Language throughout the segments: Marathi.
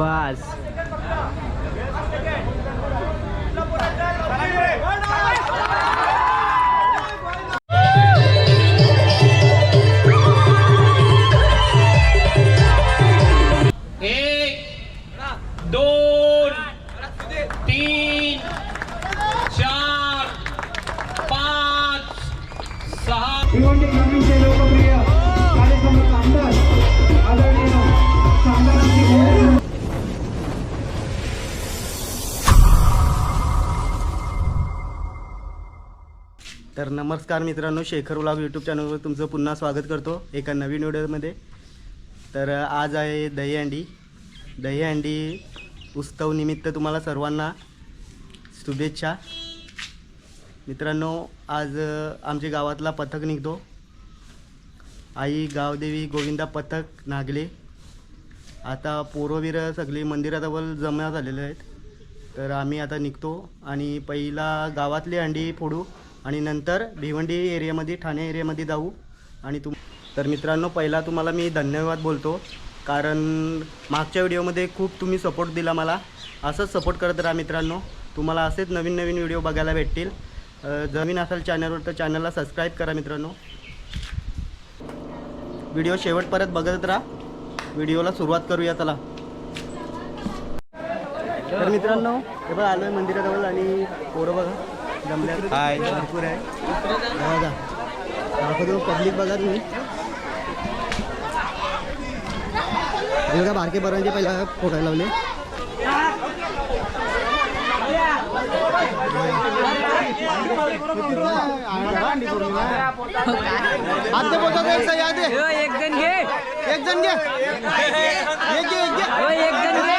बस. नमस्कार मित्रांनो शेखर व्लॉग यूट्यूब चॅनलवर तुमचं पुन्हा स्वागत करतो एका नवीन व्हिडिओमध्ये. तर आज आहे दहीहंडी दहीहंडी उत्सवनिमित्त तुम्हाला सर्वांना शुभेच्छा. मित्रांनो आज आमच्या गावातला पथक निघतो. आई गावदेवी गोविंदा पथक नागले. आता पोरवीर सगळी मंदिराजवळ जमा झालेले आहेत. तर आम्ही आता निघतो आणि पहिला गावातली अंडी फोडू. आणि नंतर भिवंडी एरियामध्ये ठाणे एरियामध्ये जाऊ. आणि तुम तर मित्रांनो पहिला तुम्हाला मी धन्यवाद बोलतो. कारण मागच्या व्हिडिओमध्ये खूप तुम्ही सपोर्ट दिला मला. असंच सपोर्ट करत राहा मित्रांनो. तुम्हाला असेच नवीन नवीन व्हिडिओ बघायला भेटतील. जमीन असाल चॅनलवर तर चॅनलला सबस्क्राईब करा मित्रांनो. व्हिडिओ शेवट परत बघत राहा. व्हिडिओला सुरुवात करूया चला. तर मित्रांनो हे बघा आहे मंदिराजवळ आणि पोरं बघा. जमल्यात. हाय. भरपूर आहे. बघा दाखवतो पब्लिक बघा तुम्ही बघा बारके बरांचे पहिला फोटायला लावले. आते बोलतात एक सही आते एक जण घे. एक जण घे. एक घे एक घे. एक जण घे.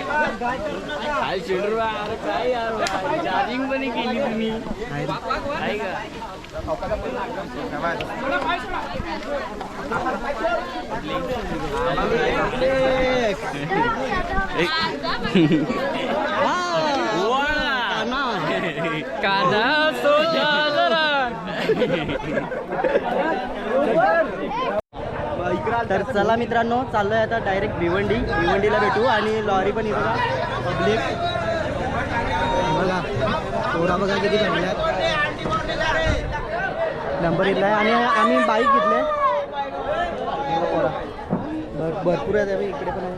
काय चिडू अरे काय यार चार्जिंग पण केली तुम्ही आहे कांदा सोजा जरा तर चला मित्रांनो चाललोय आता डायरेक्ट भिवंडी. भिवंडीला भेटू आणि लॉरी पण येतो पब्लिक बघा पोरा बघा किती भेटल्यात नंबर घेतलाय आणि आम्ही बाईक घेतले भरपूर अबे, इकडे पण आहे.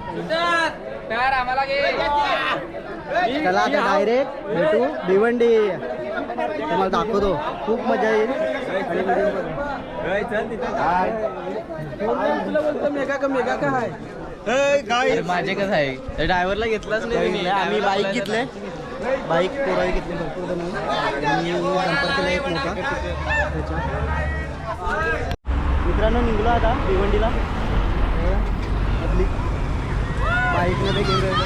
चला आता डायरेक्ट भेटू. भिवंडी. तुम्हाला दाखवतो. खूप मजा येईल. अरे माझे कसं आहे? ड्रायव्हरला घेतलाच नाही. आम्ही बाईक घेतले बाईक पोराही घेतली भरपूर जण आणि संपर्क केला एक मोठा. त्याच्या. मित्रांनो निघलो आता भिवंडीला. बाईकमध्ये घेऊन राहिलो.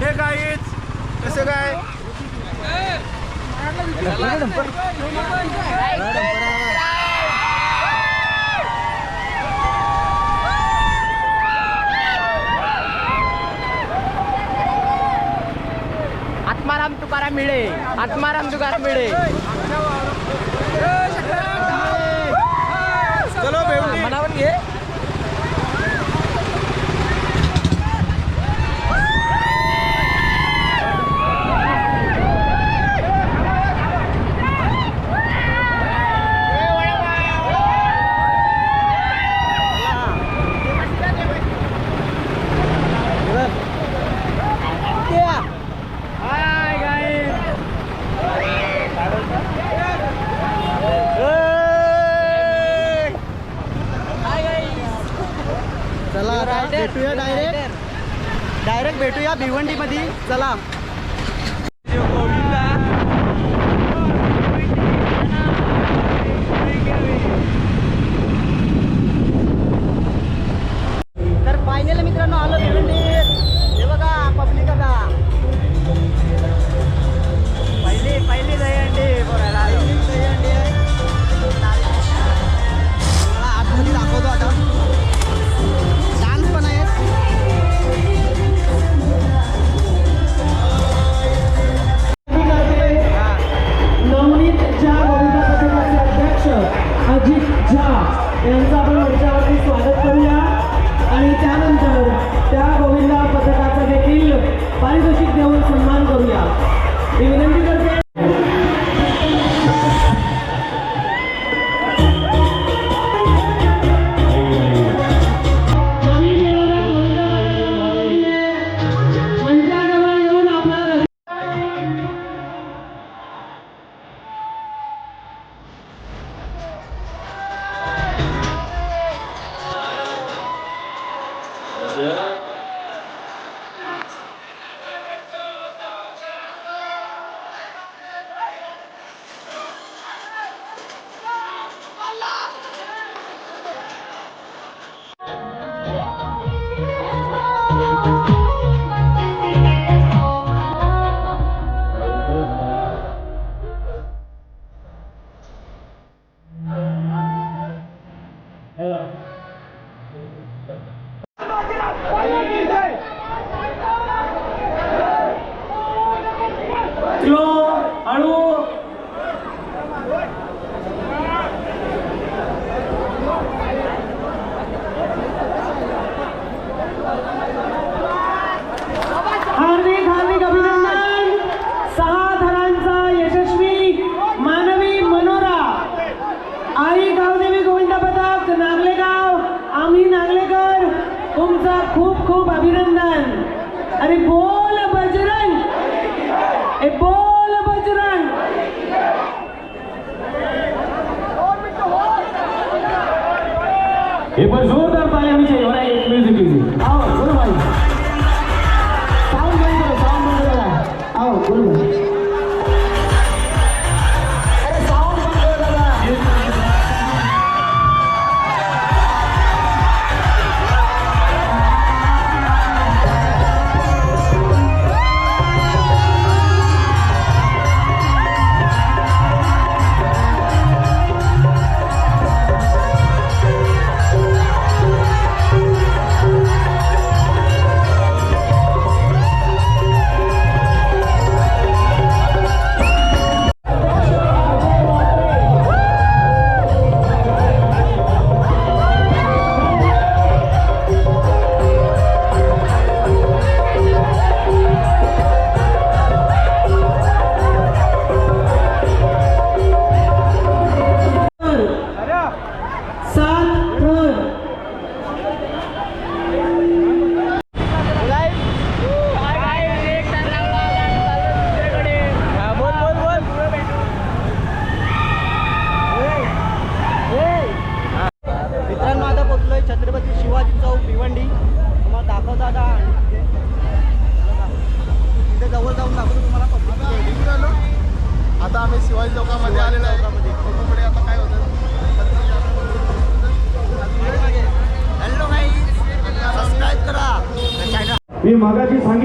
हे काहीच कसं काय? आत्माराम तुकाराम मिळे. आत्माराम तुकाराम मिळे. मनावर घे.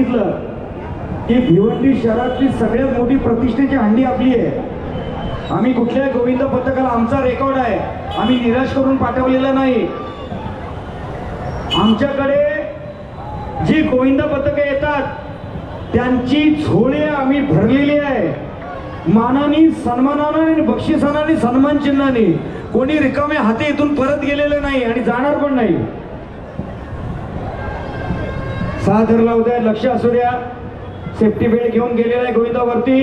सांगितलं की भिवंडी शहरातली सगळ्यात मोठी प्रतिष्ठेची हंडी आपली आहे. आम्ही कुठल्याही गोविंद पथकाला आमचा रेकॉर्ड आहे. आम्ही निराश करून पाठवलेला नाही. आमच्याकडे जी गोविंद पथकं येतात त्यांची झोळे आम्ही भरलेली आहे. मानाने सन्मानाने आणि बक्षिसाने सन्मान चिन्हाने. कोणी रिकामे हाते इथून परत गेलेले नाही आणि जाणार पण नाही. सहा धरला होत्या लक्ष असू द्या. सेफ्टी बेल्ट घेऊन गेलेला आहे गोविंदावरती.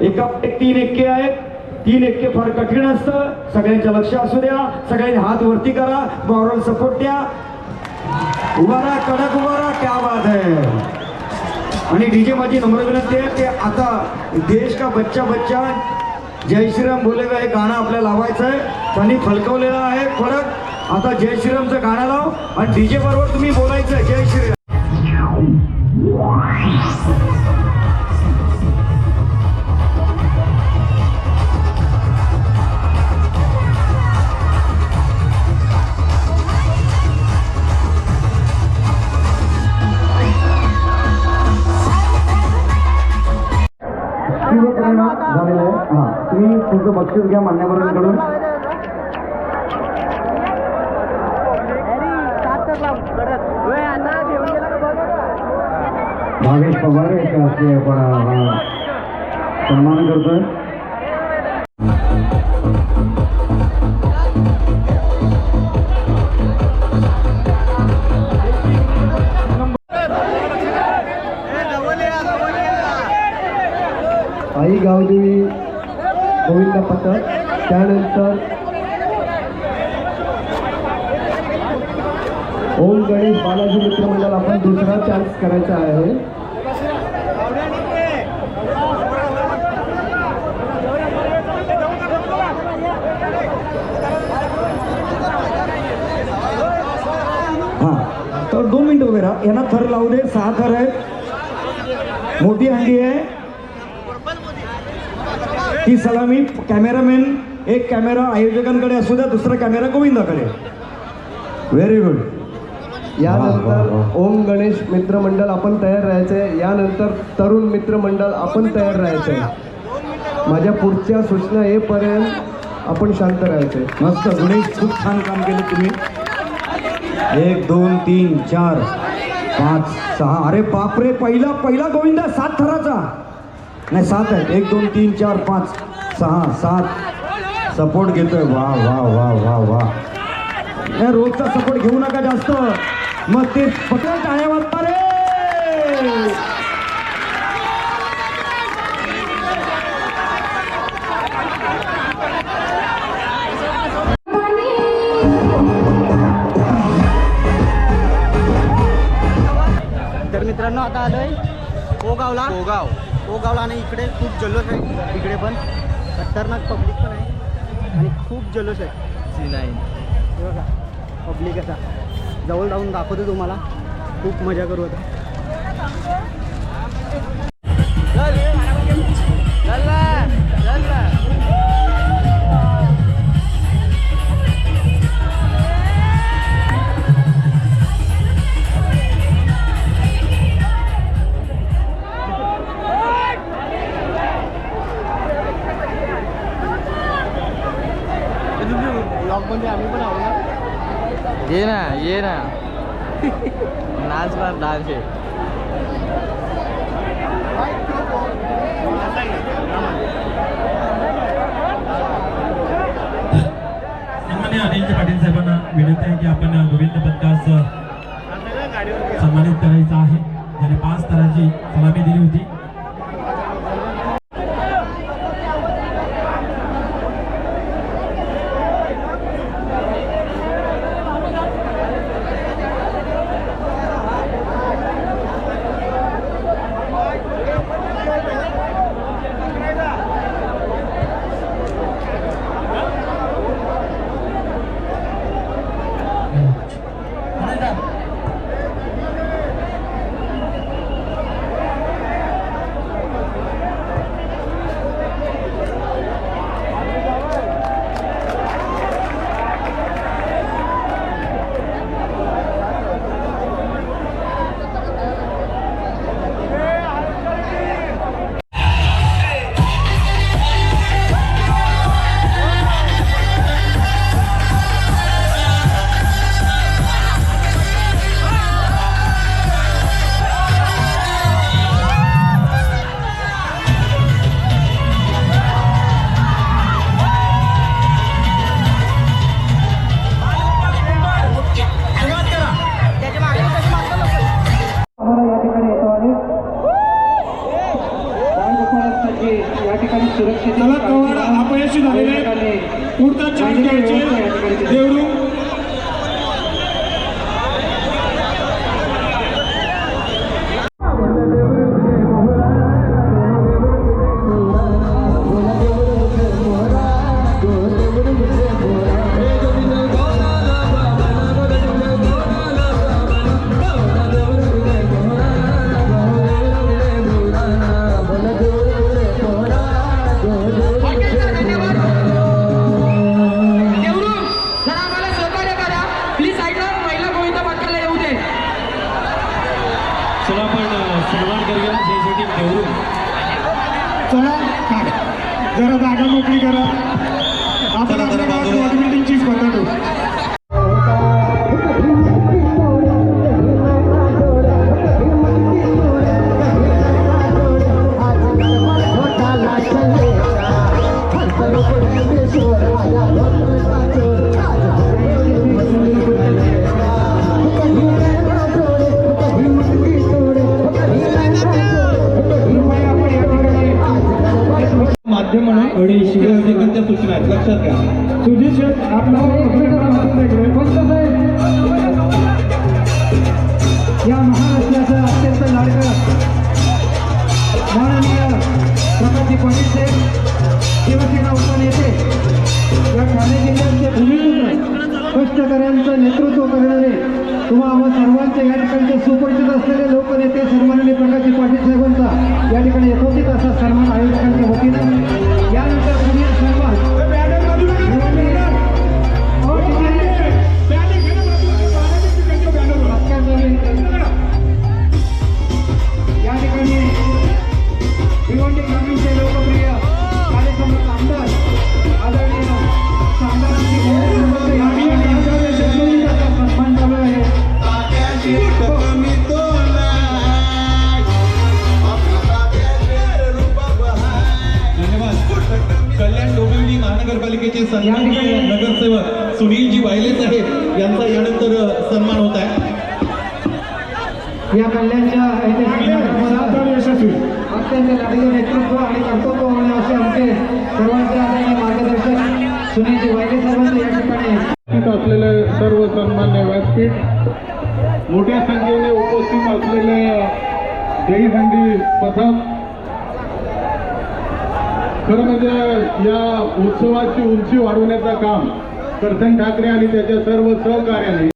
एका तीन एक्के आहेत. तीन एक्के फार कठीण असतं. सगळ्यांच्या लक्ष असू द्या. सगळ्यांनी हात वरती करा. मॉरल सपोर्ट द्या. उभारा कडक उभारा क्या बात है. आणि डीजे माझी नम्र विनंती आहे की आता देश का बच्चा बच्चा जय श्रीराम बोलेगा हे गाणं आपल्याला लावायचं आहे. त्यांनी फलकवलेलं आहे. फरक आता जय श्रीरामचं गाणं लाव. आणि डीजे बरोबर तुम्ही बोलायचं जय श्रीराम. झालेलं आहे तुम्ही तुमचं बक्षीस घ्या मान्यवरांकडून. पवार याच्या हस्ते आपण सन्मान करतोय आई गावदेवी गोविंद पथक त्यानंतर ओम गणेश बालाजी मित्र मंडळ आपण दुसरा चान्स करायचा आहे हां तर दोन मिनिटं उभे राहा यांना थर लावू दे सहा थर आहेत. मोठी हंडी आहे. ती सलामी कॅमेरामॅन एक कॅमेरा आयोजकांकडे असू द्या दुसरा कॅमेरा गोविंदाकडे. व्हेरी गुड यानंतर ओम गणेश मित्रमंडळ आपण तयार राहायचंय. यानंतर तरुण मित्रमंडळ आपण तयार राहायचंय. माझ्या पुढच्या सूचना येईपर्यंत आपण शांत राहायचंय. मस्त गुणेश खूप छान काम केलं तुम्ही. एक दोन तीन चार. पाच सहा. अरे बापरे पहिला पहिला गोविंदा सात थराचा. नाही सात आहे एक दोन तीन चार पाच सहा सात. सपोर्ट घेतोय. वा वा वा वा वा. नाही रोजचा सपोर्ट घेऊ नका जास्त. मग ते पकड टाळ्या वाजता रे. आता आलोय. ओगावला ओगाव ओगावला आणि इकडे खूप जल्लोष आहे. इकडे पण खतरनाक पब्लिक पण आहे. आणि खूप जल्लोष आहे. सी नाईन बघा पब्लिक असा. जवळ जाऊन दाखवतो तुम्हाला. खूप मजा करू आता. ये ना ये ना. नाच मार डान्स आहे सन्मान्य पाटील साहेबांना विनंती आहे की आपण गोविंद पथकास सन्मानित करायचं आहे. ज्याने पाच तराची सलामी दिली होती. पुढचा चान्स देवरू महाराष्ट्र व्यासपीठ मोठ्या संख्येने उपस्थित असलेले देई संधी पथक खरं म्हणजे या उत्सवाची उंची वाढवण्याचं काम कर्सन ठाकरे आणि त्याच्या सर्व सहकार्याने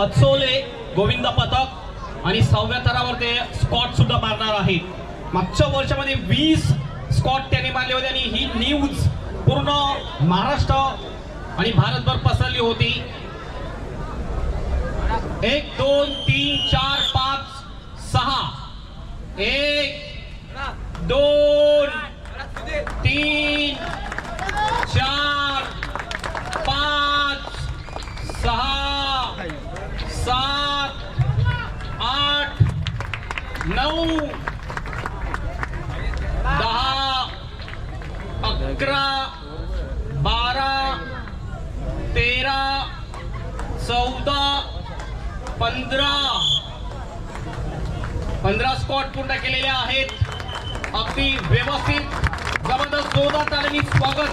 अचोले गोविंद पथक आणि सहाव्या थरावर ते स्कॉट सुद्धा मारणार आहेत. मागच्या वर्षामध्ये वीस स्कॉट त्यांनी मारले होते आणि ही न्यूज पूर्ण महाराष्ट्र आणि भारतभर पसरली होती. एक दोन तीन चार पाच सहा. एक दोन तीन चार सात आठ नऊ दहा अकरा बारा तेरा चौदा पंधरा. पंधरा स्पॉट पूर्ण केलेले आहेत. अगदी व्यवस्थित जबरदस्त जोरदार तालमी स्वागत.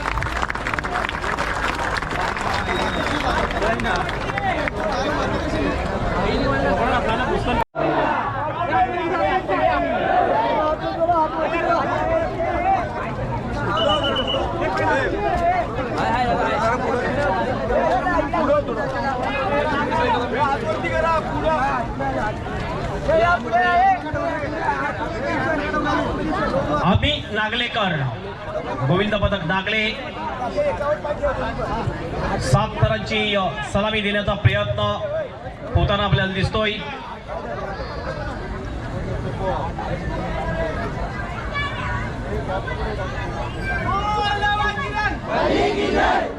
आम्ही नागलेकर गोविंद पदक नागले सात सलामी देण्याचा प्रयत्न होताना आपल्याला दिसतोय. बस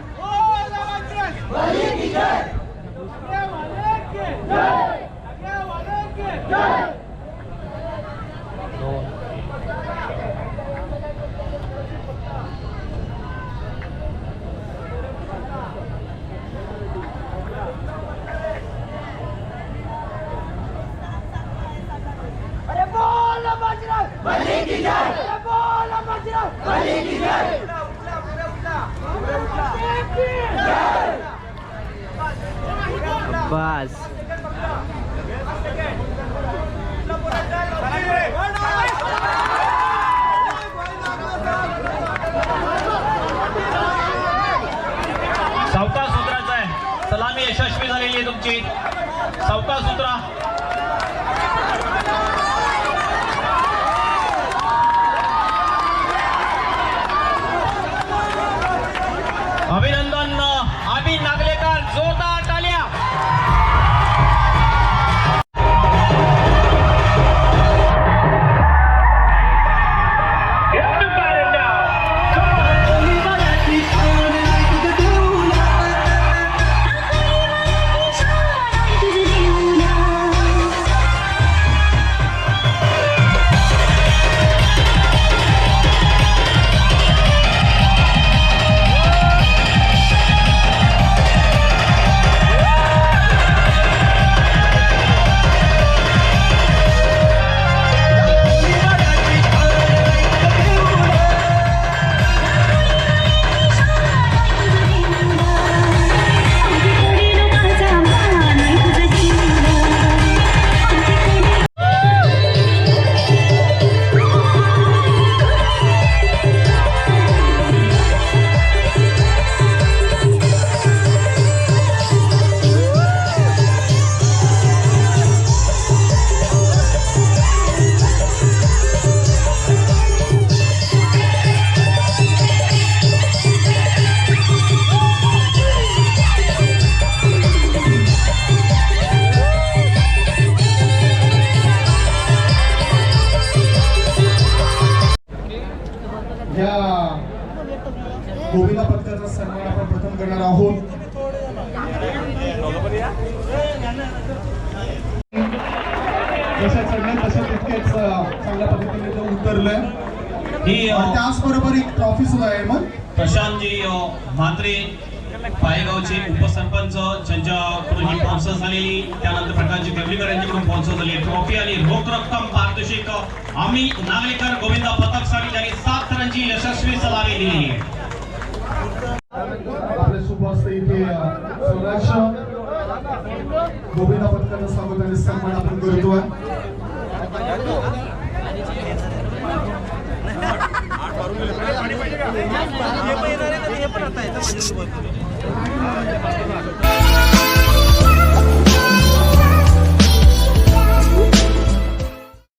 तितकेच चांगल्या पद्धतीने ते उतरलंय. ही आणि त्याचबरोबर एक ट्रॉफी सुद्धा आहे मग. प्रशांतजी म्हात्रे पायगावचे उपसरपंच ज्यांच्याकडून ही स्पॉन्सर झालेली त्यानंतर प्रकाशजी देवलीकर यांच्याकडून स्पॉन्सर झाली ट्रॉफी आणि रोख रक्कम पारितोषिक. आम्ही नागलेकर गोविंदा पथकसाठी त्यांनी सात थरांची यशस्वी सलामी दिली. आपले सुपस्थ इथे अं, स्वराज गोविंदा पथकाचा स्वागत आणि सन्मान आपण करतो. आहे.